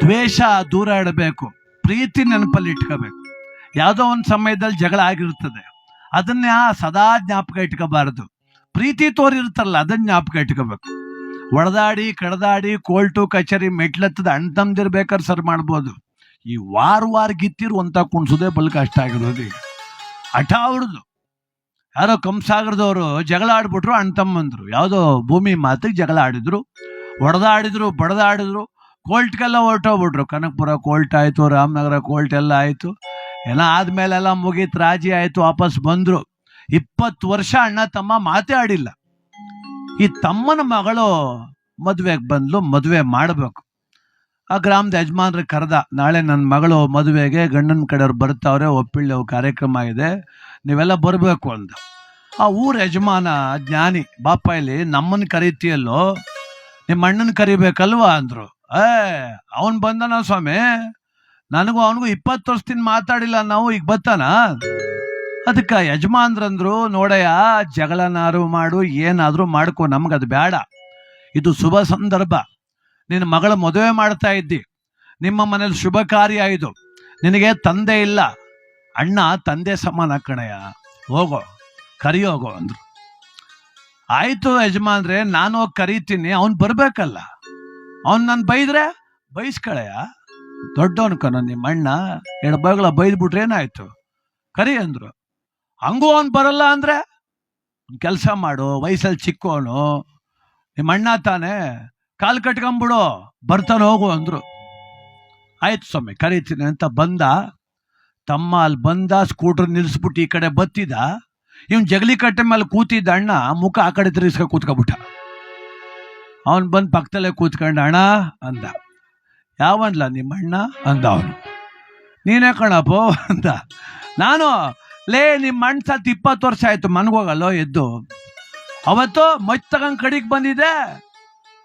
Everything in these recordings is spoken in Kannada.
ದ್ವೇಷ ದೂರ ಇಡಬೇಕು, ಪ್ರೀತಿ ನೆನಪಲ್ಲಿ ಇಟ್ಕೋಬೇಕು. ಯಾವುದೋ ಒಂದು ಸಮಯದಲ್ಲಿ ಜಗಳ ಆಗಿರ್ತದೆ ಅದನ್ನ ಸದಾ ಜ್ಞಾಪಕ ಇಟ್ಕೋಬಾರದು. ಪ್ರೀತಿ ತೋರಿರ್ತಾರಲ್ಲ ಅದನ್ನ ಜ್ಞಾಪಕ ಇಟ್ಕೋಬೇಕು. ಒಡೆದಾಡಿ, ಕಡದಾಡಿ ಕೋಲ್ಟು ಕಚೇರಿ, ಮೆಟ್ಲತ್ತದ ಅಣ್ಣ ತಮ್ದಿರ್ಬೇಕಾದ್ರೆ ಸರ್ ಮಾಡ್ಬೋದು. ಈ ವಾರ ವಾರ ಗಿತ್ತಿರುವಂತ ಕುಣ್ಸೋದೇ ಬಲ್ ಕಷ್ಟ ಆಗಿರೋದು. ಈಗ ಹಠ ಅವ್ರದ್ದು ಯಾರೋ ಕಂಸಾಗರದವರು ಜಗಳ ಆಡ್ಬಿಟ್ರು ಅಣ್ಣ ತಮ್ಮಂದ್ರು ಯಾವುದೋ ಭೂಮಿ ಮಾತಿಗೆ ಜಗಳ ಆಡಿದ್ರು ಹೊಡೆದಾಡಿದ್ರು ಬಡದಾಡಿದ್ರು ಕೋಲ್ಟ್ಗೆಲ್ಲ ಹೊರಟೋಗ್ಬಿಟ್ರು. ಕನಕಪುರ ಕೋಲ್ಟ್ ಆಯಿತು, ರಾಮನಗರ ಕೋಲ್ಟ್ ಎಲ್ಲ ಆಯಿತು. ಎಲ್ಲ ಆದಮೇಲೆಲ್ಲ ಮುಗೀತು, ರಾಜಿ ಆಯಿತು, ವಾಪಸ್ ಬಂದರು. ಇಪ್ಪತ್ತು ವರ್ಷ ಅಣ್ಣ ತಮ್ಮ ಮಾತೇ ಆಡಿಲ್ಲ ಈ ತಮ್ಮನ ಮಗಳು ಮದುವೆಗೆ ಬಂದಲು, ಮದುವೆ ಮಾಡಬೇಕು. ಆ ಗ್ರಾಮದ ಯಜಮಾನ್ರಿಗೆ ಕರೆದ, ನಾಳೆ ನನ್ನ ಮಗಳು ಮದುವೆಗೆ ಗಂಡನ ಕಡೆಯವ್ರು ಬರ್ತಾವ್ರೆ, ಒಪ್ಪಿಳ್ಳಿ ಕಾರ್ಯಕ್ರಮ ಇದೆ, ನೀವೆಲ್ಲ ಬರಬೇಕು ಅಂತ ಆ ಊರ ಯಜಮಾನ ಜ್ಞಾನಿ ಬಾಪ ಇಲ್ಲಿ ನಮ್ಮನ್ನು ಕರೀತೀಯಲ್ಲೋ ನಿಮ್ಮ ಅಣ್ಣನ ಕರಿಬೇಕಲ್ವಾ ಅಂದ್ರು. ಏ, ಅವನ್ ಬಂದನ ಸ್ವಾಮಿ? ನನಗೂ ಅವನಿಗೂ ಇಪ್ಪತ್ತು ವರ್ಷದಿಂದ ಮಾತಾಡಿಲ್ಲ ನಾವು ಈಗ ಬತ್ತಾನ ಅದಕ್ಕೆ ಯಜಮಾನ್ರಂದ್ರು, ನೋಡಯ್ಯ, ಜಗಳನಾರು ಮಾಡು, ಏನಾದ್ರೂ ಮಾಡ್ಕೊ ನಮ್ಗದು ಬೇಡ ಇದು ಶುಭ ಸಂದರ್ಭ. ನಿನ್ನ ಮಗಳ ಮದುವೆ ಮಾಡ್ತಾ ಇದ್ದಿ. ನಿಮ್ಮ ಮನೇಲಿ ಶುಭ ಕಾರ್ಯ ಇದು. ನಿನಗೆ ತಂದೆ ಇಲ್ಲ. ಅಣ್ಣ, ತಂದೆ ಸಮಾನ ಕಣಯ್ಯ. ಹೋಗೋ ಕರಿಯೋಗೋ ಅಂದ್ರು. ಆಯಿತು ಯಜಮಾನ್ರೆ, ನಾನು ಹೋಗಿ ಕರೀತೀನಿ, ಅವ್ನು ಬರ್ಬೇಕಲ್ಲ. ಅವ್ನು ನಾನು ಬೈದ್ರೆ? ಬೈಸ್ಕಳೆಯ? ದೊಡ್ಡವನ್ ಕನ ನಿಮ್ಮ ಅಣ್ಣ. ಎರಡು ಎಡಬಗಳ ಬೈದ್ಬಿಟ್ರೆ ಏನಾಯ್ತು? ಕರಿ ಅಂದ್ರು. ಹಂಗೂ ಅವ್ನು ಬರಲ್ಲ ಅಂದ್ರೆ? ಕೆಲಸ ಮಾಡು ವಯಸ್ಸಲ್ಲಿ ಚಿಕ್ಕವನು ನಿಮ್ಮ ಅಣ್ಣ ತಾನೇ, ಕಾಲು ಕಟ್ಕೊಂಬಿಡು, ಬರ್ತಾನೆ ಹೋಗು ಅಂದ್ರು. ಆಯ್ತು ಸ್ವಾಮಿ, ಕರೀತೀನಿ ಅಂತ ಬಂದ. ತಮ್ಮ ಅಲ್ಲಿ ಬಂದ, ಸ್ಕೂಟರ್ ನಿಲ್ಲಿಸ್ಬಿಟ್ಟು ಈ ಕಡೆ ಬತ್ತಿದ. ಇವನ್ ಜಗಲಿ ಕಟ್ಟೆ ಮೇಲೆ ಕೂತಿದ್ದ ಅಣ್ಣ, ಮುಖ ಆ ಕಡೆ ತಿರುಗಿಸ್ಕೊ ಕೂತ್ಕೊಬಿಟ್ಟ. ಅವನ್ ಬಂದು ಪಕ್ಕದಲ್ಲೇ ಕೂತ್ಕೊಂಡ, ಅಣ್ಣ, ಅಂದ. ಯಾವನ್ಲ ನಿಮ್ಮ ಅಣ್ಣ ಅಂದ ಅವನು. ನೀನೇ ಕಣಪ್ಪೋ? ಅಂದ. ನಾನು, ಲೇ ನಿಮ್ಮ ಅಣ್ಣ ಸತ್ ಇಪ್ಪತ್ತು ವರ್ಷ ಆಯ್ತು ಮನ್ಗೋಗಲ್ಲೋ ಎದ್ದು. ಅವತ್ತು ಮಚ್ ತಗೊಂಡ್ ಕಡಿಗೆ ಬಂದಿದೆ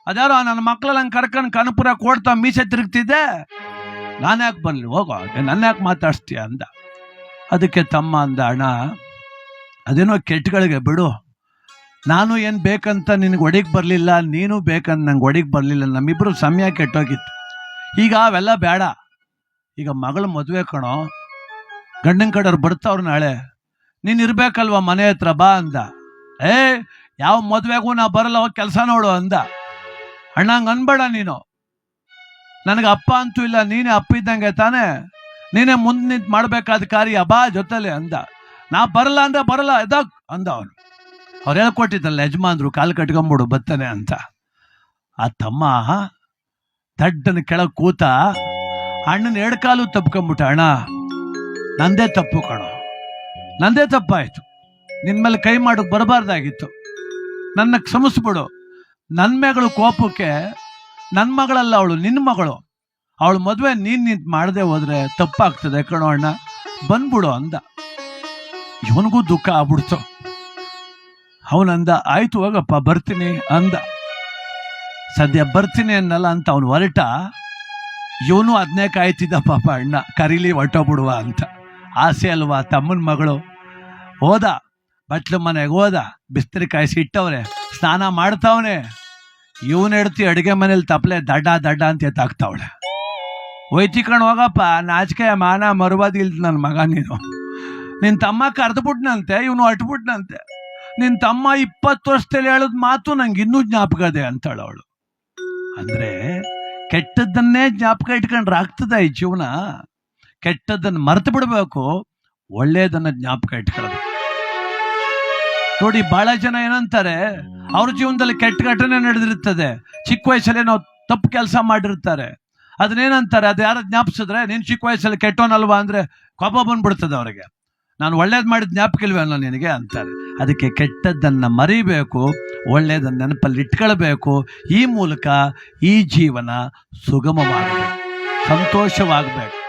ಅದ್ಯಾರೋ ನನ್ನ ನಂಗೆ ಕರ್ಕೊಂಡು ಕನಪುರ ಕೊಡ್ತಾ ಮೀಸೆ ತಿರುಗ್ತಿದ್ದೆ. ನಾನು ಯಾಕೆ ಬರಲಿ? ಹೋಗೋ ನನ್ನ ಯಾಕೆ ಮಾತಾಡ್ಸ್ತೀಯ? ಅಂದ. ಅದಕ್ಕೆ ತಮ್ಮ ಅಂದ, ಅಣ್ಣ, ಅದೇನೋ ಕೆಟ್ಟಗಳಿಗೆ ಬಿಡು. ನಾನು ಏನು ಬೇಕಂತ ನಿನಗೆ ಒಡಿಗೆ ಬರಲಿಲ್ಲ, ನೀನು ಬೇಕಂತ ನಂಗೆ ಒಡಿಗೆ ಬರಲಿಲ್ಲ ನಮ್ಮಿಬ್ಬರು ಸಮಯ ಕೆಟ್ಟೋಗಿತ್ತು. ಈಗ ಅವೆಲ್ಲ ಬೇಡ. ಈಗ ಮಗಳ ಮದುವೆ ಕಣೋ. ಗಂಡನ ಕಡೆಯವ್ರು ಬರ್ತಾವ್ರು ನಾಳೆ. ನೀನು ಇರಬೇಕಲ್ವ ಮನೆ ಹತ್ರ, ಬಾ ಅಂದ. ಏ, ಯಾವ ಮದುವೆಗೂ ನಾ ಬರಲ್ಲ, ಹೋಗಿ ಕೆಲಸ ನೋಡು ಅಂದ. ಅಣ್ಣಂಗೆ ಅನ್ಬೇಡ ನೀನು. ನನಗೆ ಅಪ್ಪ ಅಂತೂ ಇಲ್ಲ, ನೀನೇ ಅಪ್ಪ ಇದ್ದಂಗೆ ತಾನೇ. ನೀನೇ ಮುಂದೆ ನಿಂತು ಮಾಡಬೇಕಾದ ಕಾರ್ಯ ಬಾ ಜೊತೆಲೆ ಅಂದ. ನಾ ಬರಲ್ಲ ಅಂದ್ರೆ ಬರಲ್ಲ ಎದಾಗ ಅಂದ ಅವನು. ಅವ್ರು ಹೇಳ್ಕೊಟ್ಟಿದ್ದಲ್ಲ ಯಜಮಾನ್ರು ಕಾಲು ಕಟ್ಕೊಂಬಿಡು ಬತ್ತನೆ ಅಂತ. ಆ ತಮ್ಮ ದಡ್ಡನ ಕೆಳಗೆ ಕೂತ, ಅಣ್ಣನ ಎರಡು ಕಾಲು ತಪ್ಕೊಂಬಿಟ್ಟ, ಅಣ್ಣ, ನಂದೇ ತಪ್ಪು ಕಣೋ. ನಂದೇ ತಪ್ಪಾಯಿತು. ನಿನ್ನ ಮೇಲೆ ಕೈ ಮಾಡೋಕೆ ಬರಬಾರ್ದಾಗಿತ್ತು. ನನ್ನ ಕ್ಷಮಿಸ್ಬಿಡು. ನನ್ನ ಮಗಳು ಕೋಪಕ್ಕೆ ನನ್ನ ಮಗಳಲ್ಲ ಅವಳು ನಿನ್ನ ಮಗಳು. ಅವಳು ಮದುವೆ ನೀನು ನಿಂತು ಮಾಡದೆ ಹೋದ್ರೆ ತಪ್ಪಾಗ್ತದೆ ಕಣೋ ಅಣ್ಣ. ಬಂದ್ಬಿಡು ಅಂದ. ಇವನಿಗೂ ದುಃಖ ಆಗ್ಬಿಡ್ತು. ಅವನಂದ, ಆಯ್ತು ಹೋಗಪ್ಪ, ಬರ್ತೀನಿ ಅಂದ. ಸದ್ಯ ಬರ್ತೀನಿ ಅನ್ನಲ್ಲ ಅಂತ ಅವನು ಹೊರಟ. ಇವನು ಅದನ್ನೇ ಕಾಯ್ತಿದ್ದ ಪಾಪ ಅಣ್ಣ, ಕರೀಲಿ ಹೊಟ್ಟೋಗ್ಬಿಡುವ ಅಂತ. ಆಸೆ ಅಲ್ವಾ, ತಮ್ಮನ ಮಗಳು? ಹೋದ, ಬಟ್ಲು ಮನೆಗೆ ಹೋದ, ಬಿಸ್ತರಿ ಕಾಯಿಸಿ ಇಟ್ಟವ್ರೆ, ಸ್ನಾನ ಮಾಡ್ತಾವನೆ. ಇವನ್ ಹೆಡ್ತಿ ಅಡುಗೆ ಮನೇಲಿ ತಪ್ಪಲೆ ದಡ್ಡ ದಡ್ಡ ಅಂತ ಎತ್ತಾಕ್ತಾವಳೆ ಒಯ್ತಿಕೊಂಡು ಹೋಗಪ್ಪ, ನಾಚಿಕೆ, ಮಾನ ಮರುವಾದಿ ಇಲ್ದ ನನ್ನ ಮಗ ನೀನು. ನಿನ್ನ ತಮ್ಮ ಕರೆದ್ಬಿಟ್ನಂತೆ, ಇವನು ಹೊಟ್ಬಿಟ್ನಂತೆ ನಿನ್ನ ತಮ್ಮ ಇಪ್ಪತ್ತು ವರ್ಷದಲ್ಲಿ ಹೇಳೋದ್ ಮಾತು ನಂಗೆ ಇನ್ನೂ ಜ್ಞಾಪಕ ಇದೆ ಅಂತಾಳು ಅವಳು. ಅಂದ್ರೆ ಕೆಟ್ಟದ್ದನ್ನೇ ಜ್ಞಾಪಕ ಇಟ್ಕೊಂಡ್ರೆ ಆಗ್ತದ ಈ ಜೀವನ? ಕೆಟ್ಟದ್ದನ್ನು ಮರ್ತು ಬಿಡಬೇಕು, ಒಳ್ಳೇದನ್ನ ಜ್ಞಾಪಕ ಇಟ್ಕೊಳ್ಳೋದು. ನೋಡಿ, ಬಹಳ ಜನ ಏನಂತಾರೆ, ಅವ್ರ ಜೀವನದಲ್ಲಿ ಕೆಟ್ಟ ಘಟನೆ ನಡೆದಿರ್ತದೆ, ಚಿಕ್ಕ ವಯಸ್ಸಲ್ಲಿ ನಾವು ತಪ್ಪು ಕೆಲಸ ಮಾಡಿರ್ತಾರೆ. ಅದನ್ನೇನಂತಾರೆ ಅದು ಯಾರು ಜ್ಞಾಪಿಸಿದ್ರೆ, ನೀನು ಚಿಕ್ಕ ವಯಸ್ಸಲ್ಲಿ ಕೆಟ್ಟೋನಲ್ವಾ ಅಂದ್ರೆ ಕೋಪ ಬಂದ್ಬಿಡ್ತದೆ ಅವರಿಗೆ. ನಾನು ಒಳ್ಳೇದು ಮಾಡಿದ ಜ್ಞಾಪಕ ಇಲ್ವೇನೋ ನಿನಗೆ ಅಂತಾರೆ. ಅದಕ್ಕೆ ಕೆಟ್ಟದ್ದನ್ನು ಮರಿಬೇಕು ಒಳ್ಳೆಯದನ್ನು ನೆನಪಲ್ಲಿ ಇಟ್ಕೊಳ್ಬೇಕು. ಈ ಮೂಲಕ ಈ ಜೀವನ ಸುಗಮವಾಗಬೇಕು. ಸಂತೋಷವಾಗಬೇಕು.